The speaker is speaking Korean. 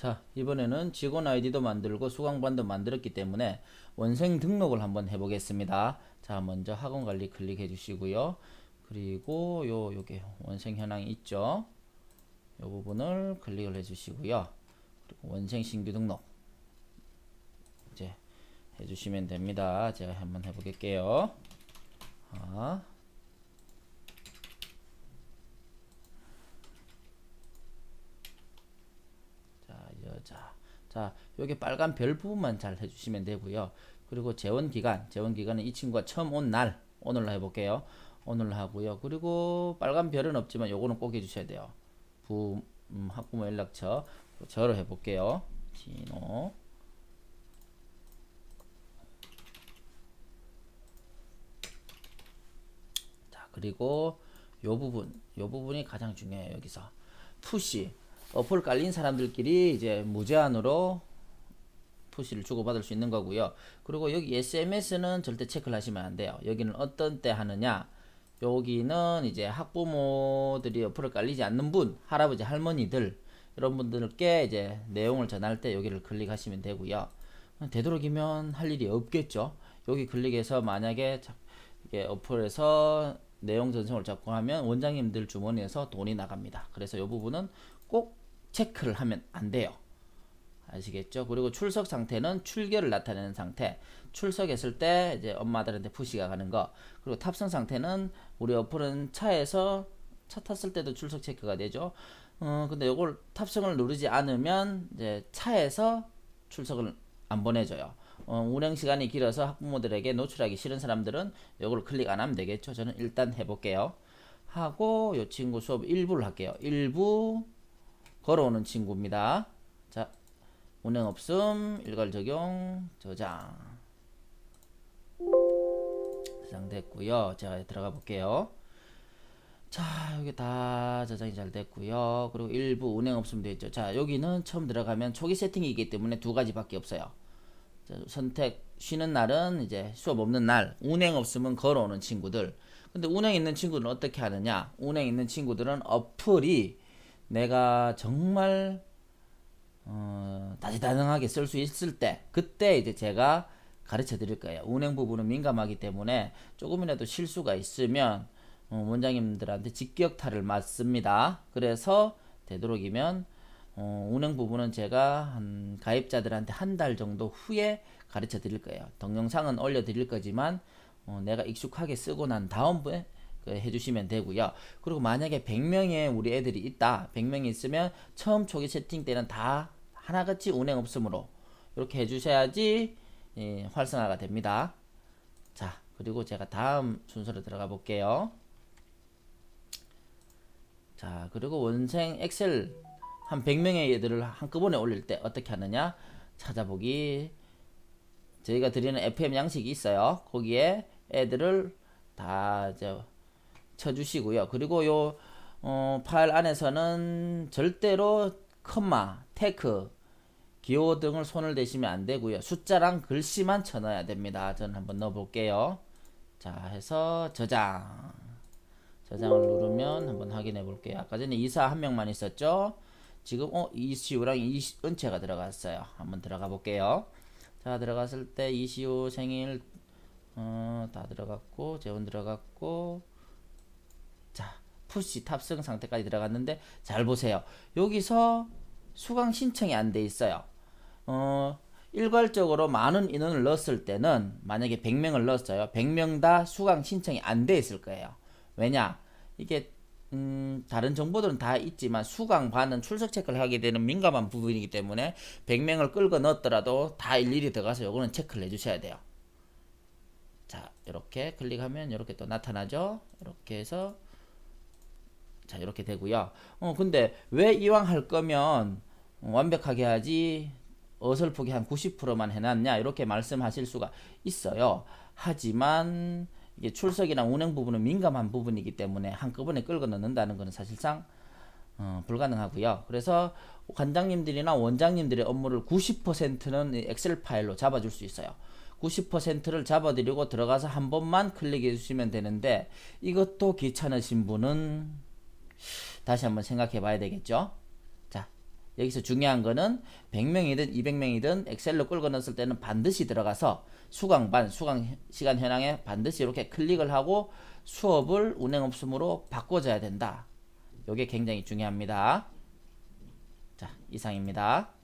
자, 이번에는 직원 아이디도 만들고 수강반도 만들었기 때문에 원생 등록을 한번 해보겠습니다. 자, 먼저 학원 관리 클릭해 주시고요. 그리고 요, 요게 원생 현황이 있죠. 요 부분을 클릭을 해 주시고요. 그리고 원생 신규 등록 이제 해 주시면 됩니다. 제가 한번 해보겠게요. 아. 자. 자, 여기 빨간 별 부분만 잘 해주시면 되고요. 그리고 재원 기간, 재원 기간은 이 친구가 처음 온 날, 오늘로 해볼게요. 오늘로 하고요. 그리고 빨간 별은 없지만 요거는 꼭 해주셔야 돼요. 부, 음, 학부모 연락처, 저로 해볼게요. 진호. 자, 그리고 요 부분, 요 부분이 가장 중요해요. 여기서 푸시 어플 깔린 사람들끼리 이제 무제한으로 푸시를 주고받을 수 있는 거고요. 그리고 여기 SMS는 절대 체크를 하시면 안 돼요. 여기는 어떤 때 하느냐? 여기는 이제 학부모들이 어플을 깔리지 않는 분, 할아버지, 할머니들 이런 분들께 이제 내용을 전할 때 여기를 클릭하시면 되고요. 되도록이면 할 일이 없겠죠. 여기 클릭해서 만약에 어플에서 내용 전송을 자꾸 하면 원장님들 주머니에서 돈이 나갑니다. 그래서 이 부분은 꼭 체크를 하면 안 돼요. 아시겠죠? 그리고 출석 상태는 출결을 나타내는 상태. 출석했을 때 이제 엄마들한테 푸시가 가는 거. 그리고 탑승 상태는 우리 어플은 차에서 차 탔을 때도 출석 체크가 되죠. 어, 근데 요걸 탑승을 누르지 않으면 이제 차에서 출석을 안 보내줘요. 어, 운행 시간이 길어서 학부모들에게 노출하기 싫은 사람들은 요걸 클릭 안 하면 되겠죠. 저는 일단 해볼게요. 하고 요 친구 수업 1부를 할게요. 1부 걸어오는 친구입니다. 자, 운행 없음, 일괄 적용, 저장. 저장 됐고요. 제가 들어가 볼게요. 자, 여기 다 저장이 잘 됐고요. 그리고 일부 운행 없음 되어 있죠. 자, 여기는 처음 들어가면 초기 세팅이기 때문에 두 가지밖에 없어요. 자, 선택 쉬는 날은 이제 수업 없는 날, 운행 없으면 걸어오는 친구들. 근데 운행 있는 친구들은 어떻게 하느냐? 운행 있는 친구들은 어플이 내가 정말 어, 다재다능하게 쓸 수 있을 때 그때 이제 제가 가르쳐 드릴 거예요. 운행 부분은 민감하기 때문에 조금이라도 실수가 있으면 어, 원장님들한테 직격탄을 맞습니다. 그래서 되도록이면 어, 운행 부분은 제가 한 가입자들한테 한 달 정도 후에 가르쳐 드릴 거예요. 동영상은 올려 드릴 거지만 어, 내가 익숙하게 쓰고 난 다음에 그 해주시면 되고요. 그리고 만약에 100명의 우리 애들이 있다. 100명이 있으면 처음 초기 세팅 때는 다 하나같이 운행 없음으로 이렇게 해주셔야지 예, 활성화가 됩니다. 자, 그리고 제가 다음 순서로 들어가 볼게요. 자, 그리고 원생 엑셀 한 100명의 애들을 한꺼번에 올릴 때 어떻게 하느냐? 찾아보기. 저희가 드리는 FM 양식이 있어요. 거기에 애들을 다 이제 쳐주시고요. 그리고 요 어, 파일 안에서는 절대로 컴마, 테크, 기호 등을 손을 대시면 안 되고요. 숫자랑 글씨만 쳐넣어야 됩니다. 저는 한번 넣어볼게요. 자, 해서 저장. 저장을 누르면 한번 확인해 볼게요. 아까 전에 이사 한 명만 있었죠? 지금 어 이시우랑 이은채가 들어갔어요. 한번 들어가 볼게요. 자 들어갔을 때 이시우 생일 어, 다 들어갔고 재원 들어갔고 자 푸시 탑승 상태까지 들어갔는데 잘 보세요. 여기서 수강 신청이 안 돼 있어요. 어 일괄적으로 많은 인원을 넣었을 때는 만약에 100명을 넣었어요. 100명 다 수강 신청이 안 돼 있을 거예요. 왜냐? 이게 음, 다른 정보들은 다 있지만 수강반은 출석 체크를 하게 되는 민감한 부분이기 때문에 100명을 끌고 넣었더라도 다 일일이 들어가서 요거는 체크를 해주셔야 돼요. 자, 이렇게 클릭하면 이렇게 또 나타나죠. 이렇게 해서 자, 이렇게 되고요. 어, 근데 왜 이왕 할 거면 완벽하게 하지 어설프게 한 90%만 해놨냐 이렇게 말씀하실 수가 있어요. 하지만 이게 출석이나 운행 부분은 민감한 부분이기 때문에 한꺼번에 끌고 넣는다는 것은 사실상 어, 불가능하고요. 그래서 관장님들이나 원장님들의 업무를 90%는 엑셀 파일로 잡아줄 수 있어요. 90%를 잡아드리고 들어가서 한 번만 클릭해 주시면 되는데 이것도 귀찮으신 분은 다시 한번 생각해 봐야 되겠죠. 자, 여기서 중요한 거는 100명이든 200명이든 엑셀로 끌고 넣었을 때는 반드시 들어가서 수강반, 수강 시간 현황에 반드시 이렇게 클릭을 하고 수업을 운행 없음으로 바꿔줘야 된다. 이게 굉장히 중요합니다. 자, 이상입니다.